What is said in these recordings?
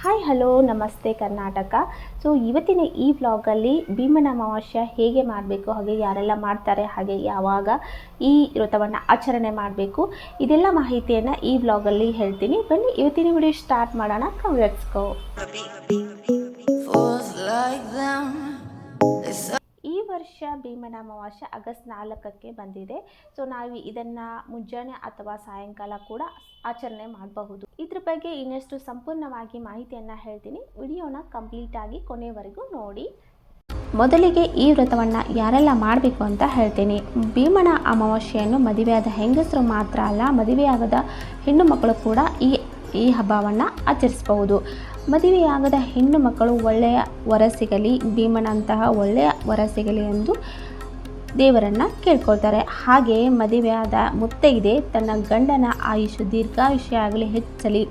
Hi hello ನಮಸ್ತೆ Karnataka. So ಇವತ್ತಿನ ಈ ವ್ಲಾಗಲ್ಲಿ ಭೀಮನ ಅಮಾವಾಸ್ಯ ಹೇಗೆ ಮಾಡಬೇಕು, ಹಾಗೆ ಯಾರೆಲ್ಲ ಮಾಡ್ತಾರೆ, ಹಾಗೆ ಯಾವಾಗ ಈ ವ್ರತವನ್ನು ಆಚರಣೆ ಮಾಡಬೇಕು, ಇದೆಲ್ಲ ಮಾಹಿತಿಯನ್ನು ಈ ವ್ಲಾಗಲ್ಲಿ ಹೇಳ್ತೀನಿ. ಬನ್ನಿ, ಇವತ್ತಿನ ವಿಡಿಯೋ ಸ್ಟಾರ್ಟ್ ಮಾಡೋಣ. ಕಮ್ ವರ್ಷ ಭೀಮನ ಅಮಾವಾಸ್ಯೆ ಆಗಸ್ಟ್ ನಾಲ್ಕಕ್ಕೆ ಬಂದಿದೆ. ಸೊ ನಾವು ಇದನ್ನು ಮುಂಜಾನೆ ಅಥವಾ ಸಾಯಂಕಾಲ ಕೂಡ ಆಚರಣೆ ಮಾಡಬಹುದು. ಇದ್ರ ಬಗ್ಗೆ ಇನ್ನಷ್ಟು ಸಂಪೂರ್ಣವಾಗಿ ಮಾಹಿತಿಯನ್ನು ಹೇಳ್ತೀನಿ. ವಿಡಿಯೋನ ಕಂಪ್ಲೀಟ್ ಆಗಿ ಕೊನೆವರೆಗೂ ನೋಡಿ. ಮೊದಲಿಗೆ ಈ ವ್ರತವನ್ನು ಯಾರೆಲ್ಲ ಮಾಡಬೇಕು ಅಂತ ಹೇಳ್ತೀನಿ. ಭೀಮನ ಅಮಾವಾಸ್ಯೆಯನ್ನು ಮದುವೆಯಾದ ಹೆಂಗಸರು ಮಾತ್ರ ಅಲ್ಲ, ಮದುವೆಯಾಗದ ಹೆಣ್ಣು ಮಕ್ಕಳು ಕೂಡ ಈ ಈ ಹಬ್ಬವನ್ನು ಆಚರಿಸಬಹುದು. ಮದುವೆಯಾಗದ ಹೆಣ್ಣು ಮಕ್ಕಳು ಒಳ್ಳೆಯ ವರ ಸಿಗಲಿ, ಭೀಮನಂತಹ ಒಳ್ಳೆಯ ವರ ಸಿಗಲಿ ಎಂದು ದೇವರನ್ನು ಕೇಳ್ಕೊಳ್ತಾರೆ. ಹಾಗೆಯೇ ಮದುವೆಯಾದ ಮುತ್ತೈದೆ ತನ್ನ ಗಂಡನ ಆಯುಷು ದೀರ್ಘಾಯುಷ್ಯ ಆಗಲಿ, ಹೆಚ್ಚಲಿ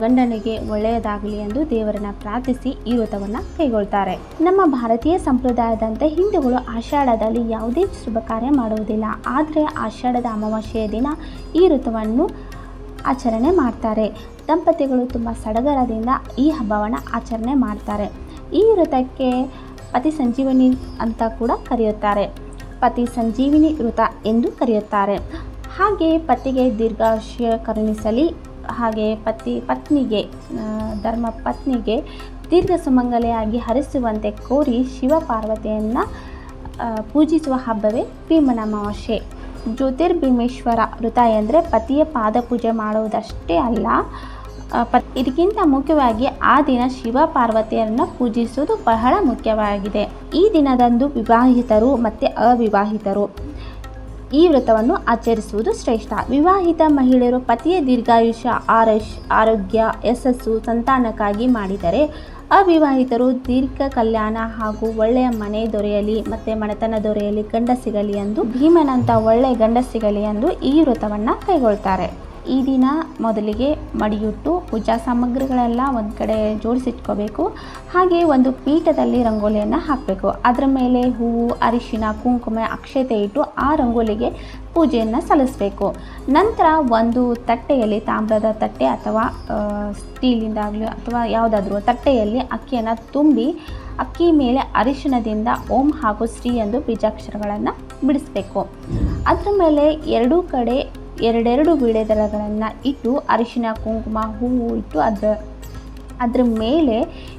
ಗಂಡನಿಗೆ ಒಳ್ಳೆಯದಾಗಲಿ ಎಂದು ದೇವರನ್ನ ಪ್ರಾರ್ಥಿಸಿ ಈ ವ್ರತವನ್ನು ಕೈಗೊಳ್ತಾರೆ. ನಮ್ಮ ಭಾರತೀಯ ಸಂಪ್ರದಾಯದಂತೆ ಹಿಂದೂಗಳು ಆಷಾಢದಲ್ಲಿ ಯಾವುದೇ ಶುಭ ಕಾರ್ಯ ಮಾಡುವುದಿಲ್ಲ. ಆದರೆ ಆಷಾಢದ ಅಮಾವಾಸ್ಯೆಯ ದಿನ ಈ ವ್ರತವನ್ನು ಆಚರಣೆ ಮಾಡ್ತಾರೆ. ದಂಪತಿಗಳು ತುಂಬ ಸಡಗರದಿಂದ ಈ ಹಬ್ಬವನ್ನು ಆಚರಣೆ ಮಾಡ್ತಾರೆ. ಈ ವ್ರತಕ್ಕೆ ಪತಿ ಸಂಜೀವಿನಿ ಅಂತ ಕೂಡ ಕರೆಯುತ್ತಾರೆ. ಪತಿ ಸಂಜೀವಿನಿ ವೃತ ಎಂದು ಕರೆಯುತ್ತಾರೆ. ಹಾಗೆ ಪತಿಗೆ ದೀರ್ಘಾಶಯ ಕರುಣಿಸಲಿ. ಹಾಗೆ ಪತಿ ಪತ್ನಿಗೆ ಧರ್ಮ ಪತ್ನಿಗೆ ದೀರ್ಘ ಸುಮಂಗಲೆಯಾಗಿ ಹರಿಸುವಂತೆ ಕೋರಿ ಶಿವ ಪಾರ್ವತಿಯನ್ನು ಪೂಜಿಸುವ ಹಬ್ಬವೇ ಭೀಮನ ಅಮಾವಾಸ್ಯೆ. ಜ್ಯೋತಿರ್ಭೀಮೇಶ್ವರ ವ್ರತ ಎಂದರೆ ಪತಿಯ ಪಾದ ಪೂಜೆ ಮಾಡುವುದಷ್ಟೇ ಅಲ್ಲ ಪ ಇದಕ್ಕಿಂತ ಮುಖ್ಯವಾಗಿ ಆ ದಿನ ಶಿವ ಪಾರ್ವತಿಯರನ್ನು ಪೂಜಿಸುವುದು ಬಹಳ ಮುಖ್ಯವಾಗಿದೆ. ಈ ದಿನದಂದು ವಿವಾಹಿತರು ಮತ್ತು ಅವಿವಾಹಿತರು. ಈ ವ್ರತವನ್ನು ಆಚರಿಸುವುದು ಶ್ರೇಷ್ಠ. ವಿವಾಹಿತ ಮಹಿಳೆಯರು ಪತಿಯ ದೀರ್ಘಾಯುಷ್ಯ ಆರೈಷ್ ಆರೋಗ್ಯ, ಯಶಸ್ಸು, ಸಂತಾನಕ್ಕಾಗಿ ಮಾಡಿದರೆ ಅವಿವಾಹಿತರು ದೀರ್ಘ ಕಲ್ಯಾಣ ಹಾಗೂ ಒಳ್ಳೆಯ ಮನೆ ದೊರೆಯಲಿ ಮತ್ತು ಮನೆತನ ದೊರೆಯಲಿ ಗಂಡ ಸಿಗಲಿ ಎಂದು ಭೀಮನಂತ ಒಳ್ಳೆಯ ಗಂಡ ಸಿಗಲಿ ಎಂದು ಈ ವೃತವನ್ನು ಕೈಗೊಳ್ತಾರೆ. ಈ ದಿನ ಮೊದಲಿಗೆ ಮಡಿಯುಟ್ಟು ಪೂಜಾ ಸಾಮಗ್ರಿಗಳೆಲ್ಲ ಒಂದು ಕಡೆ ಜೋಡಿಸಿಟ್ಕೋಬೇಕು. ಹಾಗೆ ಒಂದು ಪೀಠದಲ್ಲಿ ರಂಗೋಲಿಯನ್ನು ಹಾಕಬೇಕು. ಅದರ ಮೇಲೆ ಹೂವು, ಅರಿಶಿನ, ಕುಂಕುಮ, ಅಕ್ಷತೆ ಇಟ್ಟು ಆ ರಂಗೋಲಿಗೆ ಪೂಜೆಯನ್ನು ಸಲ್ಲಿಸಬೇಕು. ನಂತರ ಒಂದು ತಟ್ಟೆಯಲ್ಲಿ ತಾಮ್ರದ ತಟ್ಟೆ ಅಥವಾ ಸ್ಟೀಲಿಂದಾಗಲಿ ಅಥವಾ ಯಾವುದಾದ್ರೂ ತಟ್ಟೆಯಲ್ಲಿ ಅಕ್ಕಿಯನ್ನು ತುಂಬಿ ಅಕ್ಕಿ ಮೇಲೆ ಅರಿಶಿಣದಿಂದ ಓಂ ಹಾಗೂ ಶ್ರೀ ಎಂದು ಬೀಜಾಕ್ಷರಗಳನ್ನು ಬಿಡಿಸಬೇಕು. ಅದರ ಮೇಲೆ ಎರಡೂ ಕಡೆ ಎರಡೆರಡು ವೀಳ್ಯದೆಲೆಗಳನ್ನು ಇಟ್ಟು ಅರಿಶಿನ ಕುಂಕುಮ, ಹೂವು ಇಟ್ಟು ಅದರ, ಅದ್ರ ಮೇಲೆ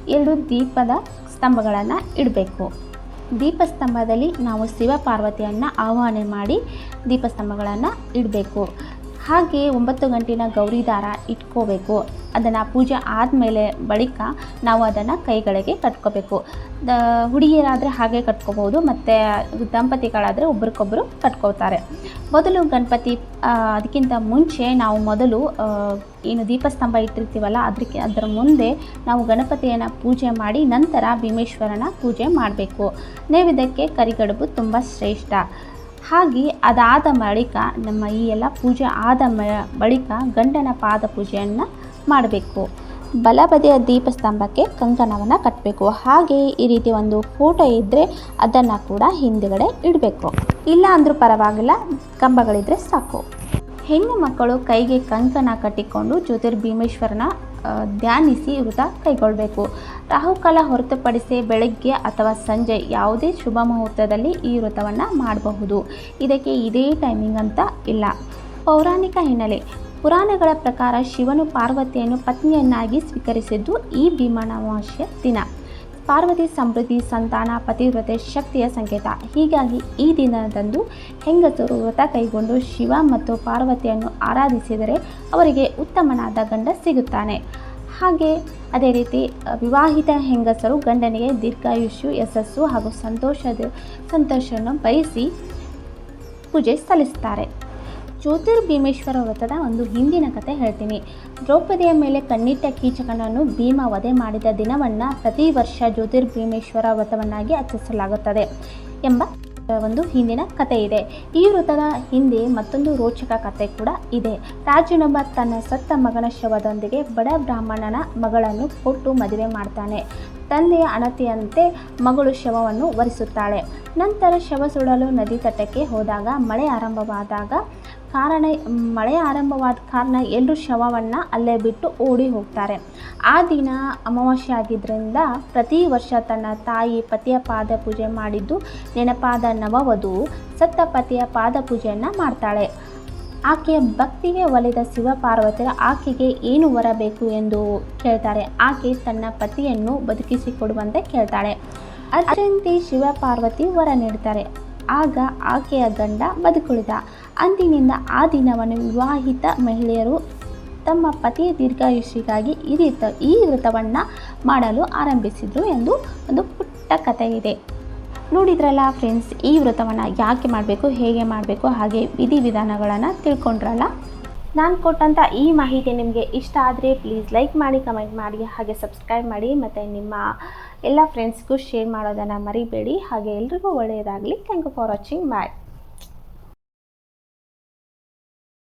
ಎರಡು ದೀಪದ ಸ್ತಂಭಗಳನ್ನು ಇಡಬೇಕು. ದೀಪಸ್ತಂಭದಲ್ಲಿ ನಾವು ಶಿವ ಪಾರ್ವತಿಯನ್ನು ಆವಾಹನೆ ಮಾಡಿ ದೀಪಸ್ತಂಭಗಳನ್ನು ಇಡಬೇಕು. ಹಾಗೆ ಒಂಬತ್ತು ಗಂಟಿನ ಗೌರಿ ದಾರ ಇಟ್ಕೋಬೇಕು. ಅದನ್ನು ಪೂಜೆ ಆದಮೇಲೆ ಬಳಿಕ ನಾವು ಅದನ್ನು ಕೈಗಳಿಗೆ ಕಟ್ಕೋಬೇಕು. ದ, ಹುಡುಗಿಯರಾದರೆ ಹಾಗೆ ಕಟ್ಕೋಬೋದು ಮತ್ತು ದಂಪತಿಗಳಾದರೆ ಒಬ್ರಿಗೊಬ್ಬರು ಕಟ್ಕೋತಾರೆ. ಮೊದಲು ಗಣಪತಿ ಅದಕ್ಕಿಂತ ಮುಂಚೆ ನಾವು ಮೊದಲು ಏನು ದೀಪಸ್ತಂಭ ಇಟ್ಟಿರ್ತೀವಲ್ಲ ಅದಕ್ಕೆ ಅದರ ಮುಂದೆ ನಾವು ಗಣಪತಿಯನ್ನು ಪೂಜೆ ಮಾಡಿ ನಂತರ ಭೀಮೇಶ್ವರನ ಪೂಜೆ ಮಾಡಬೇಕು. ನೈವೇದ್ಯಕ್ಕೆ ಕರಿಗಡುಬು ತುಂಬ ಶ್ರೇಷ್ಠ. ಹಾಗೆ ಅದಾದ ಬಳಿಕ ನಮ್ಮ ಈ ಎಲ್ಲ ಪೂಜೆ ಆದ ಮ- ಬಳಿಕ ಗಂಡನ ಪಾದ ಪೂಜೆಯನ್ನು ಮಾಡಬೇಕು. ಬಲಬದಿಯ ದೀಪಸ್ತಂಭಕ್ಕೆ ಕಂಕಣವನ್ನು ಕಟ್ಟಬೇಕು ಹಾಗೆ ಈ ರೀತಿ ಒಂದು ಫೋಟೋ ಇದ್ದರೆ ಅದನ್ನು ಕೂಡ ಹಿಂದುಗಡೆ ಇಡಬೇಕು. ಇಲ್ಲ ಅಂದರೂ ಪರವಾಗಿಲ್ಲ, ಕಂಬಗಳಿದ್ರೆ ಸಾಕು. ಹೆಣ್ಣು ಮಕ್ಕಳು ಕೈಗೆ ಕಂಕಣ ಕಟ್ಟಿಕೊಂಡು ಜ್ಯೋತಿರ್ಭೀಮೇಶ್ವರನ ಧ್ಯಾನಿಸಿ ವ್ರತ ಕೈಗೊಳ್ಳಬೇಕು. ರಾಹುಕಾಲ ಹೊರತುಪಡಿಸಿ ಬೆಳಗ್ಗೆ ಅಥವಾ ಸಂಜೆ ಯಾವುದೇ ಶುಭ ಮುಹೂರ್ತದಲ್ಲಿ ಈ ವ್ರತವನ್ನು ಮಾಡಬಹುದು. ಇದಕ್ಕೆ ಇದೇ ಟೈಮಿಂಗ್ ಅಂತ ಇಲ್ಲ. ಪೌರಾಣಿಕ ಹಿನ್ನೆಲೆ. ಪುರಾಣಗಳ ಪ್ರಕಾರ ಶಿವನು ಪಾರ್ವತಿಯನ್ನು ಪತ್ನಿಯನ್ನಾಗಿ ಸ್ವೀಕರಿಸಿದ್ದು ಈ ಭೀಮನವಾಸ್ಯ ದಿನ. ಪಾರ್ವತಿ ಸಮೃದ್ಧಿ ಸಂತಾನ ಪತಿವ್ರತೆ ಶಕ್ತಿಯ ಸಂಕೇತ. ಹೀಗಾಗಿ ಈ ದಿನದಂದು ಹೆಂಗಸರು ವ್ರತ ಕೈಗೊಂಡು ಶಿವ ಮತ್ತು ಪಾರ್ವತಿಯನ್ನು ಆರಾಧಿಸಿದರೆ ಅವರಿಗೆ ಉತ್ತಮನಾದ ಗಂಡ ಸಿಗುತ್ತಾನೆ. ಹಾಗೆ ಅದೇ ರೀತಿ ವಿವಾಹಿತ ಹೆಂಗಸರು ಗಂಡನಿಗೆ ದೀರ್ಘಾಯುಷ್ಯು, ಯಶಸ್ಸು ಹಾಗೂ ಸಂತೋಷದ, ಸಂತೋಷವನ್ನು ಬಯಸಿ ಪೂಜೆ ಸಲ್ಲಿಸ್ತಾರೆ ಜ್ಯೋತಿರ್ಭೀಮೇಶ್ವರ ವ್ರತದ ಒಂದು ಹಿಂದಿನ ಕತೆ ಹೇಳ್ತೀನಿ. ದ್ರೌಪದಿಯ ಮೇಲೆ ಕಣ್ಣಿಟ್ಟ ಕೀಚಕನನ್ನು ಭೀಮ ವಧೆ ಮಾಡಿದ ದಿನವನ್ನು ಪ್ರತಿ ವರ್ಷ ಜ್ಯೋತಿರ್ಭೀಮೇಶ್ವರ ವ್ರತವನ್ನಾಗಿ ಆಚರಿಸಲಾಗುತ್ತದೆ ಎಂಬ ಒಂದು ಹಿಂದಿನ ಕತೆ ಇದೆ. ಈ ವ್ರತದ ಹಿಂದೆ ಮತ್ತೊಂದು ರೋಚಕ ಕತೆ ಕೂಡ ಇದೆ. ರಾಜನೊಬ್ಬ ತನ್ನ ಸತ್ತ ಮಗನ ಶವದೊಂದಿಗೆ ಬಡ ಬ್ರಾಹ್ಮಣನ ಮಗಳನ್ನು ಕೊಟ್ಟು ಮದುವೆ ಮಾಡ್ತಾನೆ. ತಂದೆಯ ಅಣತಿಯಂತೆ ಮಗಳು ಶವವನ್ನು ವರಿಸುತ್ತಾಳೆ ನಂತರ ಶವ ಸುಡಲು ನದಿ ತಟಕ್ಕೆ ಹೋದಾಗ ಮಳೆ ಆರಂಭವಾದಾಗ ಕಾರಣ, ಮಳೆ ಆರಂಭವಾದ ಕಾರಣ ಎಲ್ಲರೂ ಶವವನ್ನು ಅಲ್ಲೇ ಬಿಟ್ಟು ಓಡಿ ಹೋಗ್ತಾರೆ. ಆ ದಿನ ಅಮಾವಾಸ್ಯೆ ಆಗಿದ್ದರಿಂದ ಪ್ರತಿ ವರ್ಷ ತನ್ನ ತಾಯಿ ಪತಿಯ ಪಾದ ಪೂಜೆ ಮಾಡಿದ್ದು ನೆನಪಾದ ನವವಧು ಸತ್ತ ಪತಿಯ ಪಾದ ಪೂಜೆಯನ್ನು ಮಾಡ್ತಾಳೆ. ಆಕೆಯ ಭಕ್ತಿಗೆ ಒಲಿದ ಶಿವಪಾರ್ವತಿಯರು ಆಕೆಗೆ ಏನು ಬರಬೇಕು ಎಂದು ಕೇಳ್ತಾರೆ. ಆಕೆ ತನ್ನ ಪತಿಯನ್ನು ಬದುಕಿಸಿಕೊಡುವಂತೆ ಕೇಳ್ತಾಳೆ. ಅದರಂತೆ ಶಿವಪಾರ್ವತಿ ವರ ನೀಡ್ತಾರೆ. ಆಗ ಆಕೆಯ ಗಂಡ ಬದುಕುಳಿದ. ಅಂದಿನಿಂದ ಆ ದಿನವನ್ನು ವಿವಾಹಿತ ಮಹಿಳೆಯರು ತಮ್ಮ ಪತಿಯ ದೀರ್ಘಾಯುಷಿಗಾಗಿ ಈ ರೀತ ಈ ವ್ರತವನ್ನು ಮಾಡಲು ಆರಂಭಿಸಿದರು ಎಂದು ಒಂದು ಪುಟ್ಟ ಕಥೆ ಇದೆ ನೋಡಿದ್ರಲ್ಲ ಫ್ರೆಂಡ್ಸ್ ಈ ವ್ರತವನ್ನು ಯಾಕೆ ಮಾಡಬೇಕು, ಹೇಗೆ ಮಾಡಬೇಕು, ಹಾಗೆ ವಿಧಿವಿಧಾನಗಳನ್ನು ತಿಳ್ಕೊಂಡ್ರಲ್ಲ? ನಾನು ಕೊಟ್ಟಂಥ ಈ ಮಾಹಿತಿ ನಿಮಗೆ ಇಷ್ಟ ಆದರೆ ಪ್ಲೀಸ್ ಲೈಕ್ ಮಾಡಿ ಕಮೆಂಟ್ ಮಾಡಿ, ಹಾಗೆ ಸಬ್ಸ್ಕ್ರೈಬ್ ಮಾಡಿ, ಮತ್ತು ನಿಮ್ಮ ಎಲ್ಲ ಫ್ರೆಂಡ್ಸ್ಗೂ ಶೇರ್ ಮಾಡೋದನ್ನು ಮರಿಬೇಡಿ. ಹಾಗೆ ಎಲ್ರಿಗೂ ಒಳ್ಳೆಯದಾಗಲಿ. Thank you for watching bye